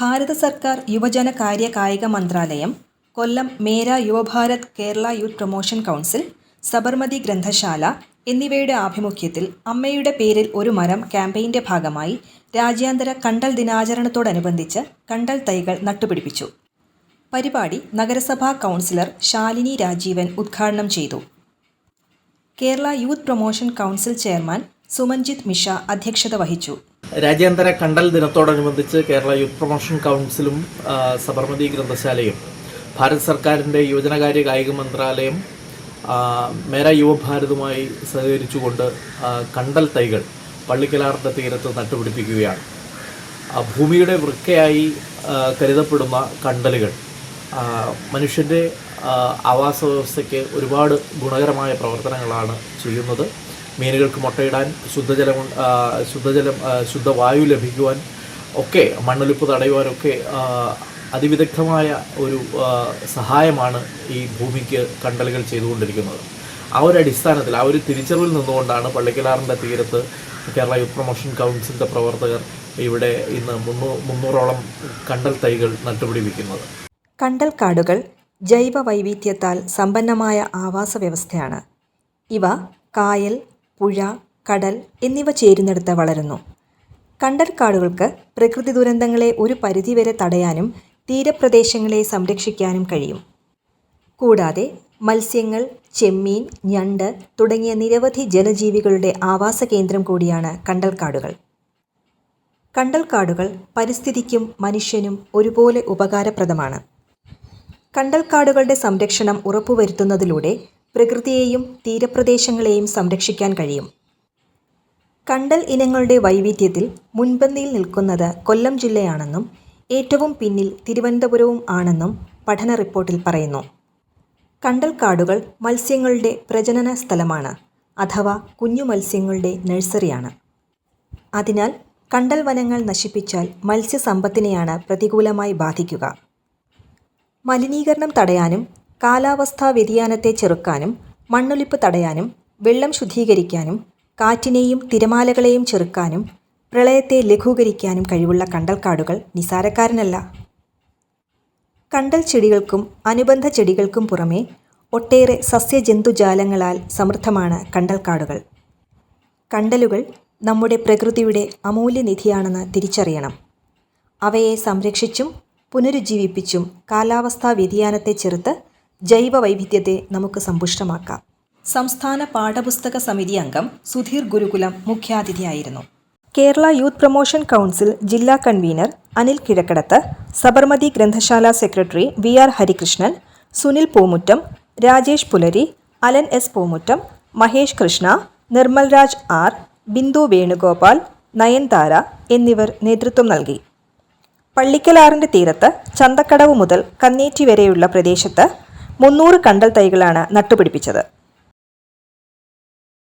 ഭാരത സർക്കാർ യുവജന കാര്യ കായിക മന്ത്രാലയം Kollam Mera Yuvabharat Kerala youth promotion council Sabarmati ഗ്രന്ഥശാല എന്നിവയുടെ ആഭിമുഖ്യത്തിൽ അമ്മയുടെ പേരിൽ ഒരു മരം ക്യാമ്പയിന്റെ ഭാഗമായി രാജ്യാന്തര കണ്ടൽ ദിനാചരണത്തോടനുബന്ധിച്ച് കണ്ടൽ തൈകൾ നട്ടുപിടിപ്പിച്ചു. പരിപാടി നഗരസഭാ കൗൺസിലർ ശാലിനി രാജീവൻ ഉദ്ഘാടനം ചെയ്തു. Kerala youth promotion council chairman Sumanjith Misha അധ്യക്ഷത വഹിച്ചു. രാജ്യാന്തര കണ്ടൽ ദിനത്തോടനുബന്ധിച്ച് കേരള യൂത്ത് പ്രൊമോഷൻ കൗൺസിലും സബർമതി ഗ്രന്ഥശാലയും ഭാരത് സർക്കാരിന്റെ യുവജനകാര്യ കായിക മന്ത്രാലയം മേര യുവഭാരതുമായി സഹകരിച്ചുകൊണ്ട് കണ്ടൽ തൈകൾ പള്ളിക്കലാറിന്റെ തീരത്ത് നട്ടുപിടിപ്പിക്കുകയാണ്. ഭൂമിയുടെ വൃക്കയായി കരുതപ്പെടുന്ന കണ്ടലുകൾ മനുഷ്യന്റെ ആവാസ വ്യവസ്ഥയ്ക്ക് ഒരുപാട് ഗുണകരമായ പ്രവർത്തനങ്ങളാണ് ചെയ്യുന്നത്. മീനുകൾക്ക് മുട്ടയിടാൻ ശുദ്ധജലം ശുദ്ധജലം ശുദ്ധവായു ലഭിക്കുവാൻ ഒക്കെ മണ്ണൊലിപ്പ് തടയുവാനൊക്കെ അതിവിദഗ്ധമായ ഒരു സഹായമാണ് ഈ ഭൂമിക്ക് കണ്ടലുകൾ ചെയ്തുകൊണ്ടിരിക്കുന്നത്. ആ ഒരു അടിസ്ഥാനത്തിൽ ആ ഒരു തിരിച്ചറിവിൽ നിന്നുകൊണ്ടാണ് പള്ളിക്കലാറിന്റെ തീരത്ത് കേരള യൂത്ത് പ്രൊമോഷൻ കൗൺസിലിന്റെ പ്രവർത്തകർ ഇവിടെ ഇന്ന് മുന്നൂ മുന്നൂറോളം കണ്ടൽ തൈകൾ നട്ടുപിടിപ്പിക്കുന്നത്. കണ്ടൽ കാടുകൾ ജൈവ വൈവിധ്യത്താൽ സമ്പന്നമായ ആവാസ വ്യവസ്ഥയാണ്. ഇവ കായൽ പുഴ കടൽ എന്നിവ ചേരുന്നിടത്ത് വളരുന്നു. കണ്ടൽക്കാടുകൾക്ക് പ്രകൃതി ദുരന്തങ്ങളെ ഒരു പരിധിവരെ തടയാനും തീരപ്രദേശങ്ങളെ സംരക്ഷിക്കാനും കഴിയും. കൂടാതെ മത്സ്യങ്ങൾ ചെമ്മീൻ ഞണ്ട് തുടങ്ങിയ നിരവധി ജലജീവികളുടെ ആവാസ കേന്ദ്രം കൂടിയാണ് കണ്ടൽക്കാടുകൾ. കണ്ടൽക്കാടുകൾ പരിസ്ഥിതിക്കും മനുഷ്യനും ഒരുപോലെ ഉപകാരപ്രദമാണ്. കണ്ടൽക്കാടുകളുടെ സംരക്ഷണം ഉറപ്പുവരുത്തുന്നതിലൂടെ പ്രകൃതിയെയും തീരപ്രദേശങ്ങളെയും സംരക്ഷിക്കാൻ കഴിയും. കണ്ടൽ ഇനങ്ങളുടെ വൈവിധ്യത്തിൽ മുൻപന്തിയിൽ നിൽക്കുന്നത് കൊല്ലം ജില്ലയാണെന്നും ഏറ്റവും പിന്നിൽ തിരുവനന്തപുരവും ആണെന്നും പഠന റിപ്പോർട്ടിൽ പറയുന്നു. കണ്ടൽ കാടുകൾ മത്സ്യങ്ങളുടെ പ്രജനന സ്ഥലമാണ് അഥവാ കുഞ്ഞു മത്സ്യങ്ങളുടെ നഴ്സറിയാണ്. അതിനാൽ കണ്ടൽ വനങ്ങൾ നശിപ്പിച്ചാൽ മത്സ്യസമ്പത്തിനെയാണ് പ്രതികൂലമായി ബാധിക്കുക. മലിനീകരണം തടയാനും കാലാവസ്ഥാ വ്യതിയാനത്തെ ചെറുക്കാനും മണ്ണൊലിപ്പ് തടയാനും വെള്ളം ശുദ്ധീകരിക്കാനും കാറ്റിനെയും തിരമാലകളെയും ചെറുക്കാനും പ്രളയത്തെ ലഘൂകരിക്കാനും കഴിവുള്ള കണ്ടൽക്കാടുകൾ നിസാരക്കാരനല്ല. കണ്ടൽ ചെടികൾക്കും അനുബന്ധ ചെടികൾക്കും പുറമെ ഒട്ടേറെ സസ്യജന്തുജാലങ്ങളാൽ സമൃദ്ധമാണ് കണ്ടൽക്കാടുകൾ. കണ്ടലുകൾ നമ്മുടെ പ്രകൃതിയുടെ അമൂല്യനിധിയാണെന്ന് തിരിച്ചറിയണം. അവയെ സംരക്ഷിച്ചും പുനരുജ്ജീവിപ്പിച്ചും കാലാവസ്ഥാ വ്യതിയാനത്തെ ചെറുത്ത് ജൈവ വൈവിധ്യത്തെ നമുക്ക് സമ്പുഷ്ടമാക്കാം. സംസ്ഥാന പാഠപുസ്തക സമിതി അംഗം സുധീർ ഗുരുകുലം മുഖ്യാതിഥിയായിരുന്നു. കേരള യൂത്ത് പ്രൊമോഷൻ കൗൺസിൽ ജില്ലാ കൺവീനർ അനിൽ കിഴക്കടത്ത് സബർമതി ഗ്രന്ഥശാല secretary V R Harikrishnan Sunil Poomuttam Rajesh Pulari Alan S Poomuttam Mahesh Krishna Nirmal Raj R Bindu Venugopal Nayanthara എന്നിവർ നേതൃത്വം നൽകി. പള്ളിക്കലാറിന്റെ തീരത്ത് ചന്തക്കടവ് മുതൽ കന്നേറ്റി വരെയുള്ള പ്രദേശത്ത് മുന്നൂറ് കണ്ടൽ തൈകളാണ് നട്ടുപിടിപ്പിച്ചത്